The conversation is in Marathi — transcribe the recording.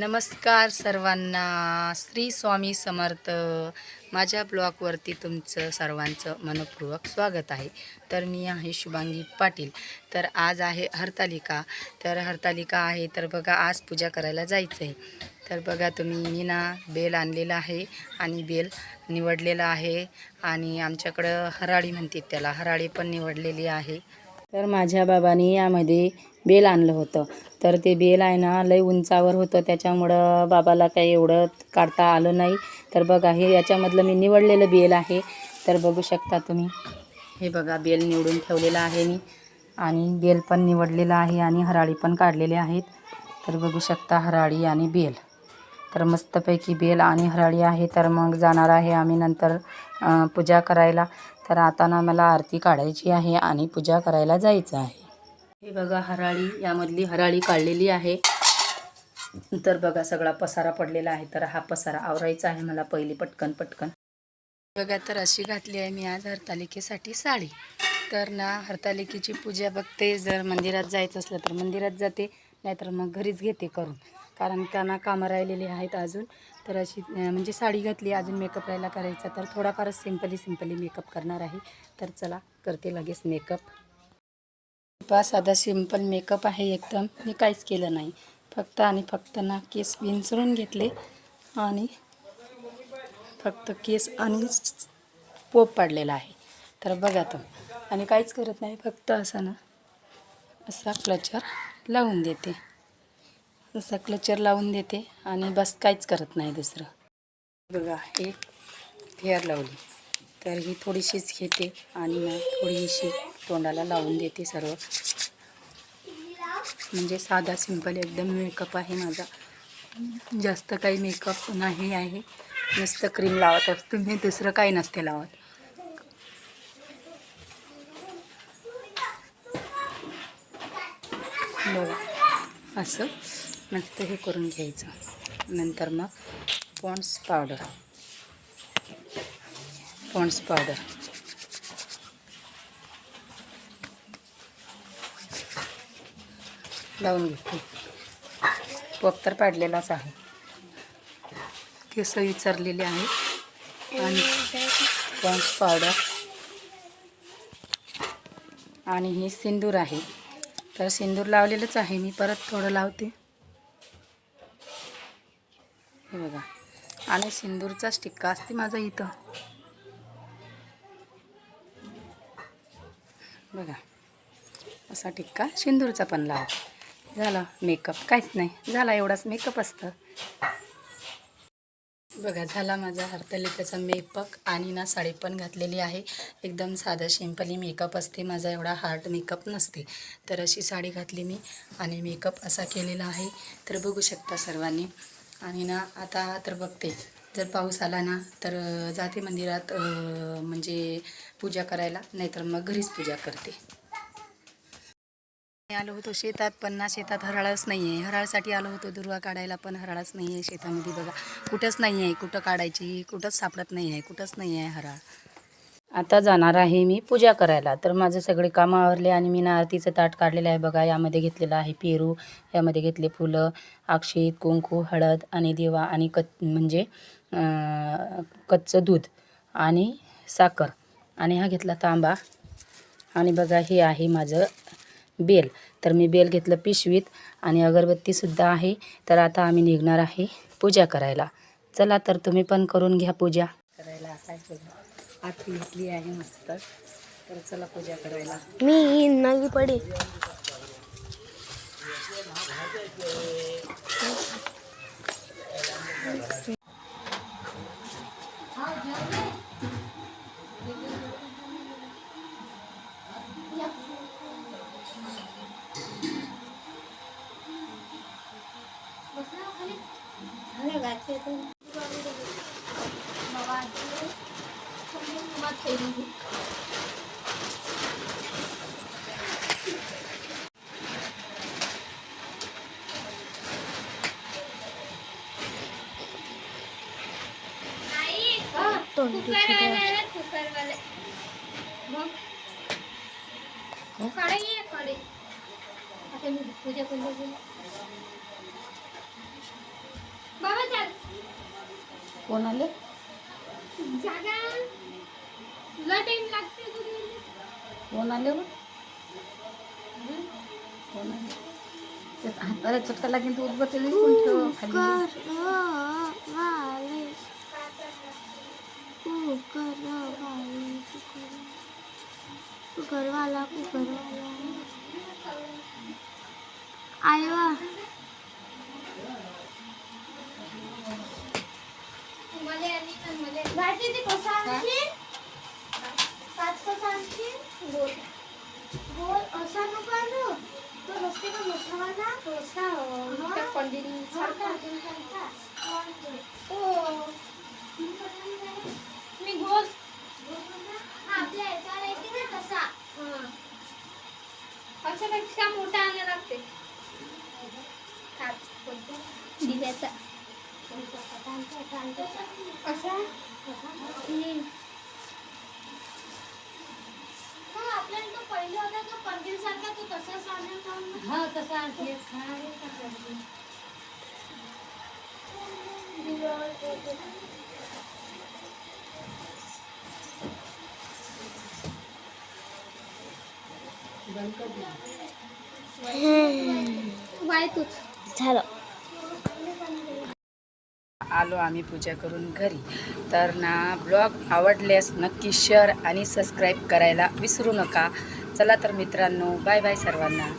नमस्कार सर्वांना. श्री स्वामी समर्थ माझ्या ब्लॉगवरती तुमचं सर्वांचं मनपूर्वक स्वागत आहे. तर मी आहे शुभांगी पाटील. तर आज आहे हरतालिका. तर हरतालिका आहे तर बघा आज पूजा करायला जायचं आहे तर बघा तुम्ही मी ना बेल आणलेला आहे आणि बेल निवडलेला आहे. आणि आमच्याकडं हराळी म्हणतात त्याला. हराळी पण निवडलेली आहे. तर माझ्या बाबांनी यामध्ये बेल आणलं होतं. तर ते बेल आहे ना लय उंचावर होतं. त्याच्यामुळं बाबाला काही एवढं काढता आलं नाही. तर बघा हे याच्यामधलं मी निवडलेलं बेल आहे. तर बघू शकता तुम्ही. हे बघा बेल निवडून ठेवलेलं आहे मी. आणि बेल पण निवडलेलं आहे आणि हराळी पण काढलेले आहेत. तर बघू शकता हराळी आणि बेल. तर मस्तपैकी बेल आणि हराळी आहे. तर मग जाणार आहे आम्ही नंतर पूजा करायला. तर आता ना मला आरती काढायची आहे आणि पूजा करायला जायचं आहे. हे बघा हराळी यामधली हराळी काढलेली आहे. तर बघा सगळा पसारा पडलेला आहे तर हा पसारा आवरायचा आहे मला पहिली पटकन पटकन. बघा तर अशी घातली आहे मी आज हरतालिकेसाठी साडी. तर ना हरतालिकेची पूजा बघते जर मंदिरात जायचं असलं तर मंदिरात जाते नाहीतर मग घरीच घेते करून. कारण त्यांना कामं राहिलेली आहेत अजून. तर अशी म्हणजे साडी घातली अजून मेकअप राहिला करायचा. तर थोडाफारच सिम्पली सिम्पली मेकअप करणार आहे. तर चला करते लगेच मेकअप पा साधा सिंपल मेकअप आहे एकदम. मी काहीच केलं नाही. फक्त आणि फक्त ना केस विंचरून घेतले आणि फक्त केस आणि पोप पाडलेला आहे. तर बघा तो आणि काहीच करत नाही. फक्त असा ना असा क्लचर लावून देते. तसं क्लचर लावून देते आणि बस काहीच करत नाही दुसरं. बघा हे हेअर लावली. तर ही थोडीशीच घेते आणि मग थोडीशी तोंडाला लावून देते सर्व. म्हणजे साधा सिंपल एकदम मेकअप आहे माझा. जास्त काही मेकअप नाही आहे. नुसतं क्रीम लावत असतो मी दुसरं काही नसते लावत. बघा असं. मस्त हे करून घ्यायचं. नंतर मग पॉन्ड्स पावडर. Pond's powder. लावून घेते. पप तर पाडलेलाच आहे. केस विचारलेले आहे आणि पॉन्स पावडर. आणि हे सिंदूर आहे. तर सिंदूर लावलेलंच आहे. मी परत थोडं लावते. हे बघा. आणि सिंदूरचा टिक्का असते माझा इथं. बघा. असा टिक्का सिंदूरचा पण लाव. झाला मेकअप काहीच नाही. झाला एवढाच मेकअप असतं. बघा झाला माझा हरतलिकाचा मेकअप आणि ना साडी पण घातलेली आहे. एकदम साधा सिंपली मेकअप असते. माझा एवढा हार्ड मेकअप नसते. तर अशी साडी घातली मी आणि मेकअप असा केलेला आहे. तर बघू शकता सर्वांनी. आणि ना आता तर बघते. जर पाऊस आला ना तर जाते मंदिरात म्हणजे पूजा करायला. नाहीतर मग घरीच पूजा करते. आलो होतो शेतात पण ना शेतात हराळच नाही आहे हराळसाठी आलो होतो दुर्वा काढायला पण हराळच नाही आहे शेतामध्ये. बघा कुठंच नाही आहे कुठं काढायची कुठंच सापडत नाही आहे कुठंच नाही आहे हराळ. आता जाणार आहे मी पूजा करायला. तर माझे सगळे कामं आवरले आणि मी नारतीचं ताट काढलेलं आहे बघा. यामध्ये घेतलेलं आहे पेरू यामध्ये घेतले फुलं अक्षित कुंकू हळद आणि दिवा आणि कच म्हणजे कच्चं दूध आणि साखर. आणि हा घेतला तांबा. आणि बघा हे आहे माझं बेल. तर मी बेल घेतलं पिशवीत आणि अगरबत्तीसुद्धा आहे. तर आता आम्ही निघणार आहे पूजा करायला. चला तर तुम्ही पण करून घ्या पूजा. करायला असायचं आत भिजली आहे मस्त. तर चला पूजा करायला. मी नवी पडे. पूजा कर बाबा चल कोणाले जागा कोण आले हो? कोण आले. ते हाताला चटका लागेल तू उद्बत कोण खाली. कुकरवाला कुकरवाला. आयवा भाजी ती कसा आणशील पाच कसा आणशील गोल गोल असा नको आणू तो नसते का मोठावाला असा कंदील सारखा मी गोल हा आपल्या याच्यावर येते ना तसा अशापेक्षा मोठा आणायला लागते दिव्याचा असा हम्म. हा, आपल्याला तो पहिला होता तो कंदील सारखा तो तसाच आणायला लावून ना. हा तसा आणखी बाय तूच झालं. आलो आम्ही पूजा करून घरी. तर ना ब्लॉग आवडल्यास नक्की शेअर आणि सबस्क्राईब करायला विसरू नका. चला तर मित्रांनो बाय बाय सर्वांना.